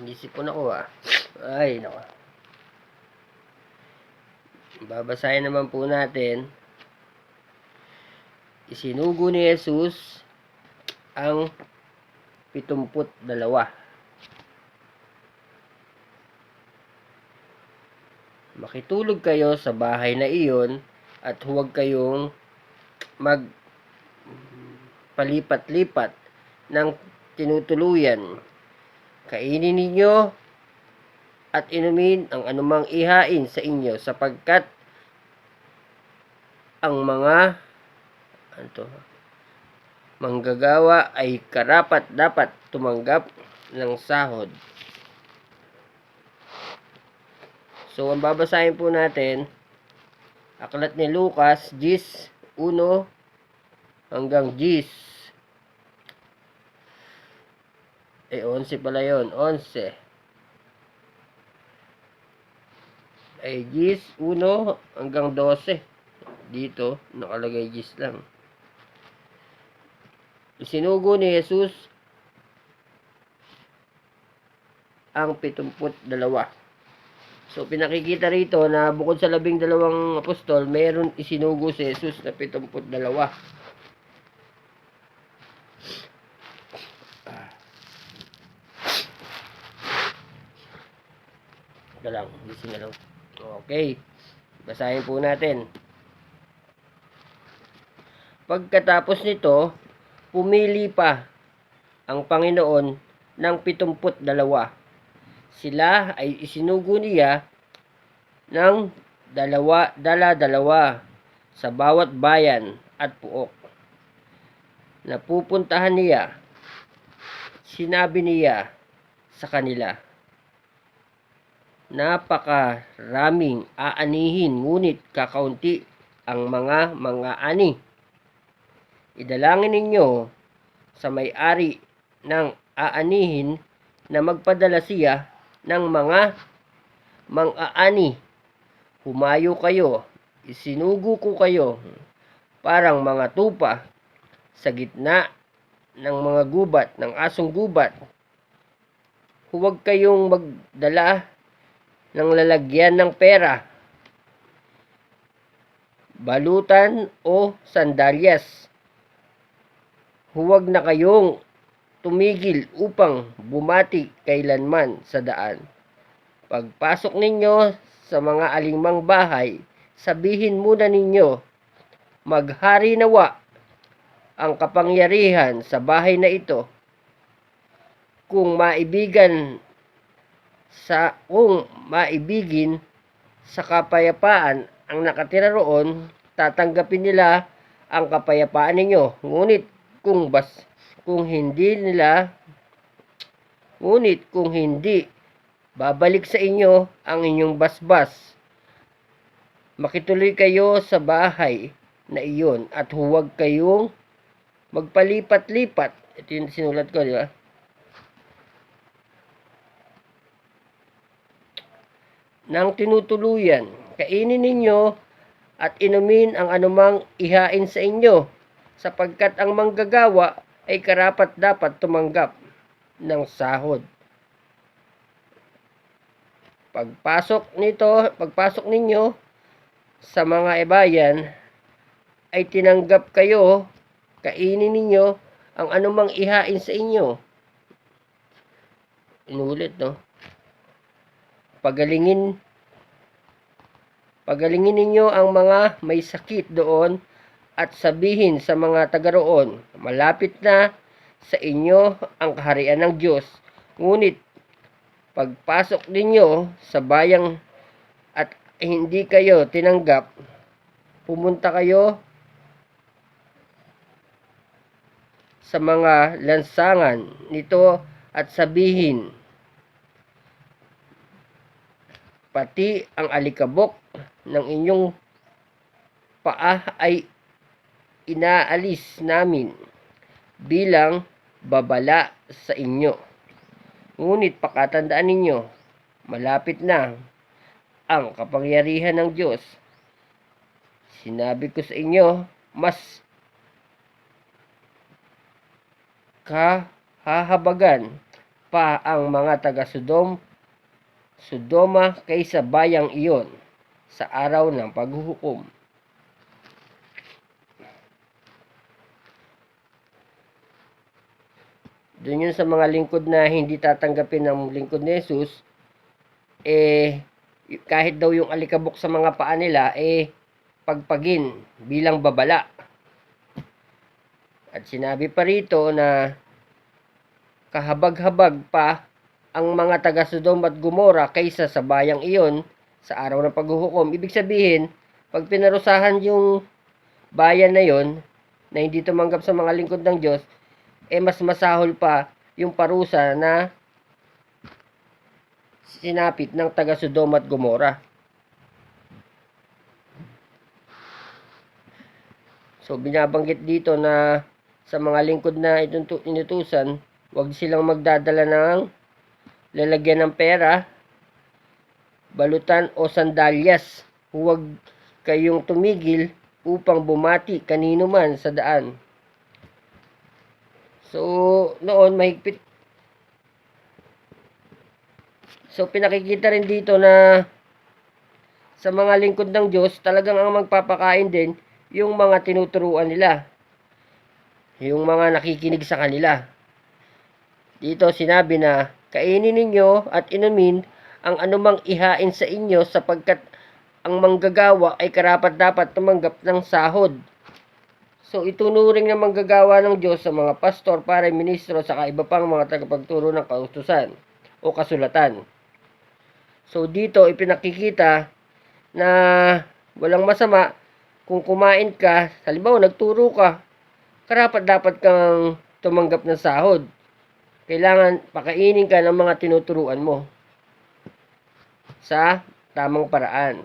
Nisipon ako ah. Ay, nako. Babasahin naman po natin. Isinugo ni Jesus ang pitumput dalawa. Makitulog kayo sa bahay na iyon at huwag kayong mag palipat-lipat ng tinutuluyan. Kainin ninyo at inumin ang anumang ihain sa inyo sapagkat ang mga ano to, manggagawa ay karapat dapat tumanggap ng sahod. So, ang babasahin po natin, aklat ni Lucas, 10, 1 hanggang 10. Eh, 11 pala yun. 11. Ay, 10, 1 hanggang 12. Dito, nakalagay 10 lang. Isinugo ni Jesus ang 72. So, pinakikita rito na bukod sa labing dalawang apostol, mayroon isinugo si Jesus na 72. Ito lang, gising na lang. Okay. Basahin po natin. Pagkatapos nito, pumili pa ang Panginoon ng pitumput dalawa. Sila ay isinugo niya ng dalawa, dala-dalawa sa bawat bayan at puok. Napupuntahan niya, sinabi niya sa kanila, napakaraming aanihin ngunit kakaunti ang mga mga ani. Idalangin ninyo sa may-ari ng aanihin na magpadala siya ng mga mang-aani. Humayo kayo, isinugo ko kayo parang mga tupa sa gitna ng mga gubat, ng asong gubat. Huwag kayong magdala ng lalagyan ng pera, balutan o sandalyas. Huwag na kayong tumigil upang bumati kailanman sa daan. Pagpasok ninyo sa mga alingmang bahay, sabihin muna ninyo, maghari nawa ang kapangyarihan sa bahay na ito. Kung maibigan sa kung maibigin sa kapayapaan ang nakatira roon, tatanggapin nila ang kapayapaan ninyo. Ngunit kung bas kung hindi nila ngunit kung hindi babalik sa inyo ang inyong basbas makituloy kayo sa bahay na iyon at huwag kayong magpalipat-lipat ito yung sinulat ko di ba ng tinutuluyan kainin ninyo at inumin ang anumang ihain sa inyo sapagkat ang manggagawa ay karapat dapat tumanggap ng sahod. Pagpasok nito, pagpasok ninyo sa mga ibayan ay tinanggap kayo, kainin ninyo ang anumang ihain sa inyo. Inulit, no? Pagalingin Pagalingin ninyo ang mga may sakit doon at sabihin sa mga taga roon, malapit na sa inyo ang kaharian ng Diyos. Ngunit, pagpasok ninyo sa bayang at hindi kayo tinanggap, pumunta kayo sa mga lansangan nito at sabihin, pati ang alikabok ng inyong paa ay inaalis namin bilang babala sa inyo. Ngunit pakatandaan ninyo, malapit na ang kapangyarihan ng Diyos. Sinabi ko sa inyo, mas kahahabagan pa ang mga taga Sodom, Sodoma kaysa bayang iyon sa araw ng paghuhukom. Doon yun sa mga lingkod na hindi tatanggapin ng lingkod ni Jesus, eh, kahit daw yung alikabok sa mga paa nila, eh, pagpagin bilang babala. At sinabi pa rito na kahabag-habag pa ang mga taga Sodom at Gomora kaysa sa bayang iyon sa araw ng paghuhukom. Ibig sabihin, pag pinarusahan yung bayan na yon na hindi tumanggap sa mga lingkod ng Diyos, eh mas masahol pa yung parusa na sinapit ng taga Sodom at Gomora. So binabanggit dito na sa mga lingkod na inutusan, huwag silang magdadala ng lalagyan ng pera, balutan o sandalyas. Huwag kayong tumigil upang bumati kanino man sa daan. So, noon mahigpit. So, pinakikita rin dito na sa mga lingkod ng Diyos, talagang ang magpapakain din yung mga tinuturuan nila. Yung mga nakikinig sa kanila. Dito sinabi na, kainin ninyo at inumin ang anumang ihain sa inyo sapagkat ang manggagawa ay karapat dapat tumanggap ng sahod. So, itunuring ng manggagawa ng Diyos sa mga pastor, para ministro, sa iba pang mga tagapagturo ng kautusan o kasulatan. So, dito ipinakikita na walang masama kung kumain ka, halimbawa nagturo ka, karapat dapat kang tumanggap ng sahod. Kailangan pakainin ka ng mga tinuturuan mo sa tamang paraan.